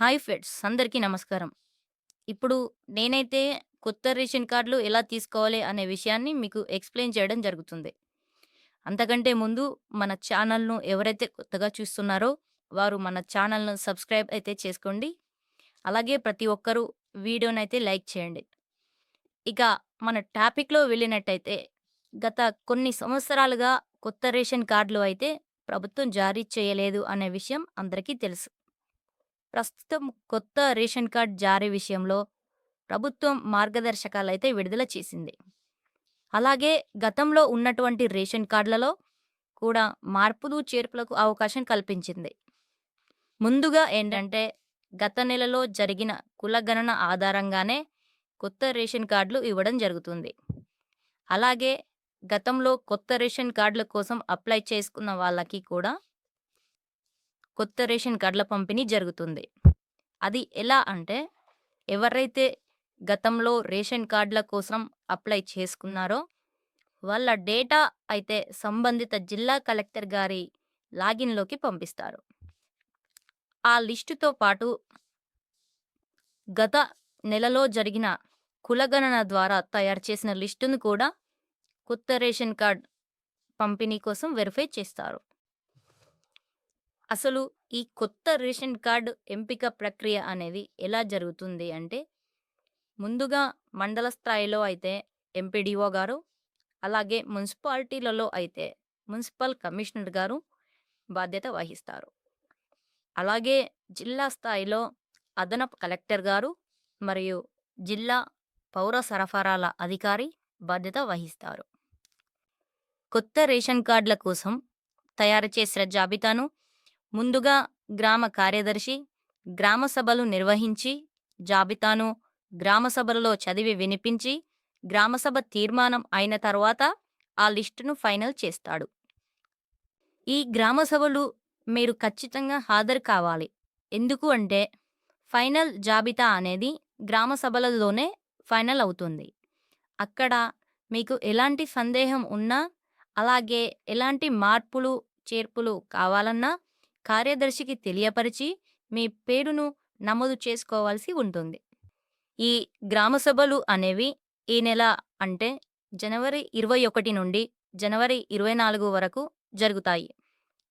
Hi friends అందరికీ నమస్కారం. ఇప్పుడు నేనైతే కొత్త రేషన్ కార్డులు ఎలా తీసుకోవాలి అనే విషయాన్ని మీకు ఎక్స్‌ప్లెయిన్ చేయడం జరుగుతుంది. అంతకంటే ముందు మన ఛానల్‌ను ఎవరైతే కొత్తగా చూస్తున్నారో వారు మన ఛానల్‌ను సబ్స్క్రైబ్ అయితే చేసుకోండి. అలాగే ప్రతి ఒక్కరూ వీడియోనైతే లైక్ చేయండి. ఇక మన టాపిక్‌లో వెళ్ళినట్టయితే గత కొన్ని సంవత్సరాలుగా కొత్త రేషన్ కార్డులు అయితే ప్రభుత్వం జారీ చేయలేదు అనే విషయం అందరికీ తెలుసు. ప్రస్తుతం కొత్త రేషన్ కార్డ్ జారీ విషయంలో ప్రభుత్వం మార్గదర్శకాలైతే విడుదల చేసింది. అలాగే గతంలో ఉన్నటువంటి రేషన్ కార్డులలో కూడా మార్పులు, చేర్పులకు అవకాశం కల్పించింది. ముందుగా ఏంటంటే గత నెలలో జరిగిన కులగణన ఆధారంగానే కొత్త రేషన్ కార్డులు ఇవ్వడం జరుగుతుంది. అలాగే గతంలో కొత్త రేషన్ కార్డుల కోసం అప్లై చేసుకున్న వాళ్ళకి కూడా కొత్త రేషన్ కార్డుల పంపిణీ జరుగుతుంది. అది ఎలా అంటే ఎవరైతే గతంలో రేషన్ కార్డుల కోసం అప్లై చేసుకున్నారో వాళ్ళ డేటా అయితే సంబంధిత జిల్లా కలెక్టర్ గారి లాగిన్‌లోకి పంపిస్తారు. ఆ లిస్టుతో పాటు గత నెలలో జరిగిన కులగణన ద్వారా తయారు చేసిన లిస్టును కూడా కొత్త రేషన్ కార్డ్ పంపిణీ కోసం వెరిఫై చేస్తారు. అసలు ఈ కొత్త రేషన్ కార్డు ఎంపిక ప్రక్రియ అనేది ఎలా జరుగుతుంది అంటే ముందుగా మండల స్థాయిలో అయితే ఎంపీడీఓ గారు, అలాగే మున్సిపాలిటీలలో అయితే మున్సిపల్ కమిషనర్ గారు బాధ్యత వహిస్తారు. అలాగే జిల్లా స్థాయిలో అదనపు కలెక్టర్ గారు మరియు జిల్లా పౌర సరఫరాల అధికారి బాధ్యత వహిస్తారు. కొత్త రేషన్ కార్డుల కోసం తయారు చేసిన జాబితాను ముందుగా గ్రామ కార్యదర్శి గ్రామ సభలు నిర్వహించి జాబితాను గ్రామ సభలలో చదివి వినిపించి గ్రామసభ తీర్మానం అయిన తర్వాత ఆ లిస్టును ఫైనల్ చేస్తాడు. ఈ గ్రామ సభలు మీరు ఖచ్చితంగా హాజరు కావాలి. ఎందుకు అంటే ఫైనల్ జాబితా అనేది గ్రామ సభలలోనే ఫైనల్ అవుతుంది. అక్కడ మీకు ఎలాంటి సందేహం ఉన్నా, అలాగే ఎలాంటి మార్పులు, చేర్పులు కావాలన్నా కార్యదర్శికి తెలియపరిచి మీ పేరును నమోదు చేసుకోవాల్సి ఉంటుంది. ఈ గ్రామ సభలు అనేవి ఈ నెల అంటే జనవరి 21 నుండి జనవరి 24 వరకు జరుగుతాయి.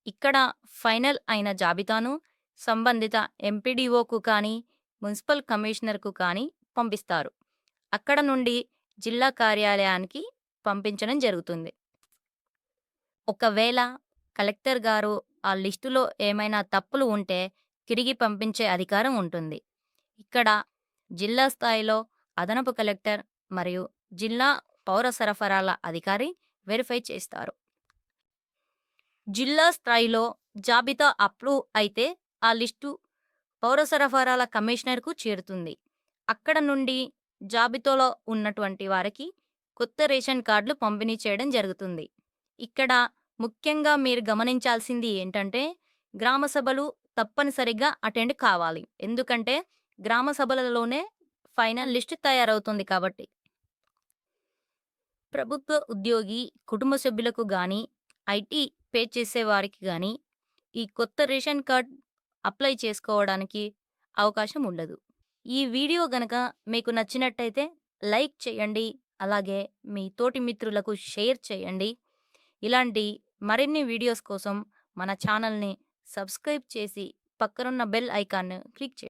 ఇక్కడ ఫైనల్ అయిన జాబితాను సంబంధిత ఎంపీడీఓకు కానీ, మున్సిపల్ కమిషనర్‌కు కానీ పంపిస్తారు. అక్కడ నుండి జిల్లా కార్యాలయానికి పంపించడం జరుగుతుంది. ఒకవేళ కలెక్టర్ గారు ఆ లిస్టులో ఏమైనా తప్పులు ఉంటే తిరిగి పంపించే అధికారం ఉంటుంది. ఇక్కడ జిల్లా స్థాయిలో అదనపు కలెక్టర్ మరియు జిల్లా పౌర సరఫరాల అధికారి వెరిఫై చేస్తారు. జిల్లా స్థాయిలో జాబితా అప్రూవ్ అయితే ఆ లిస్టు పౌర సరఫరాల కమిషనర్‌కు చేరుతుంది. అక్కడ నుండి జాబితాలో ఉన్నటువంటి వారికి కొత్త రేషన్ కార్డులు పంపిణీ చేయడం జరుగుతుంది. ఇక్కడ ముఖ్యంగా మీరు గమనించాల్సింది ఏంటంటే గ్రామ సభలు తప్పనిసరిగా అటెండ్ కావాలి. ఎందుకంటే గ్రామ సభలలోనే ఫైనల్ లిస్ట్ తయారవుతుంది కాబట్టి. ప్రభుత్వ ఉద్యోగి కుటుంబ సభ్యులకు కానీ ఐటీ పే చేసే వారికి ఈ కొత్త రేషన్ కార్డ్ అప్లై చేసుకోవడానికి అవకాశం ఉండదు. ఈ వీడియో గనక మీకు నచ్చినట్టయితే లైక్ చేయండి. అలాగే మీ తోటి మిత్రులకు షేర్ చేయండి. ఇలాంటి మరిన్ని వీడియోస్ కోసం మన ఛానల్‌ని సబ్స్క్రైబ్ చేసి పక్కనున్న బెల్ ఐకాన్‌ను క్లిక్ చేయండి.